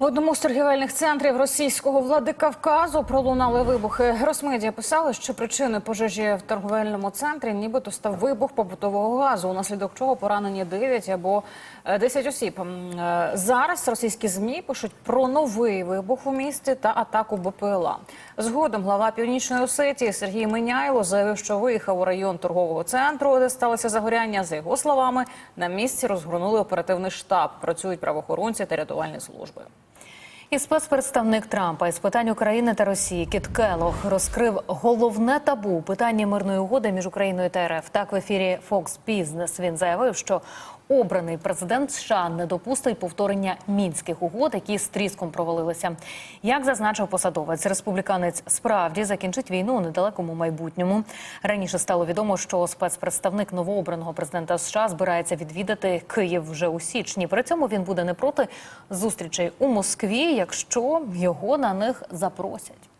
В одному з торгівельних центрів російського Владикавказу пролунали вибухи. Росмедіа писали, що причиною пожежі в торговельному центрі нібито став вибух побутового газу, унаслідок чого поранені 9 або е, 10 осіб. Е, Зараз російські змі пишуть про новий вибух у місті та атаку БПЛА. Згодом глава північної Осетії Сергій Миняйло заявив, що виїхав у район торгового центру, де сталося загоряння. За його словами, на місці розгорнули оперативний штаб. Працюють правоохоронці та рятувальні служби. І спецпредставник Трампа із питань України та Росії Кіт Келлог розкрив головне табу питання мирної угоди між Україною та РФ. Так в ефірі Fox Business він заявив, що обраний президент США не допустить повторення мінських угод, які з тріском провалилися. Як зазначив посадовець, республіканець справді закінчить війну у недалекому майбутньому. Раніше стало відомо, що спецпредставник новообраного президента США збирається відвідати Київ вже у січні. При цьому він буде не проти зустрічей у Москві, якщо його на них запросять.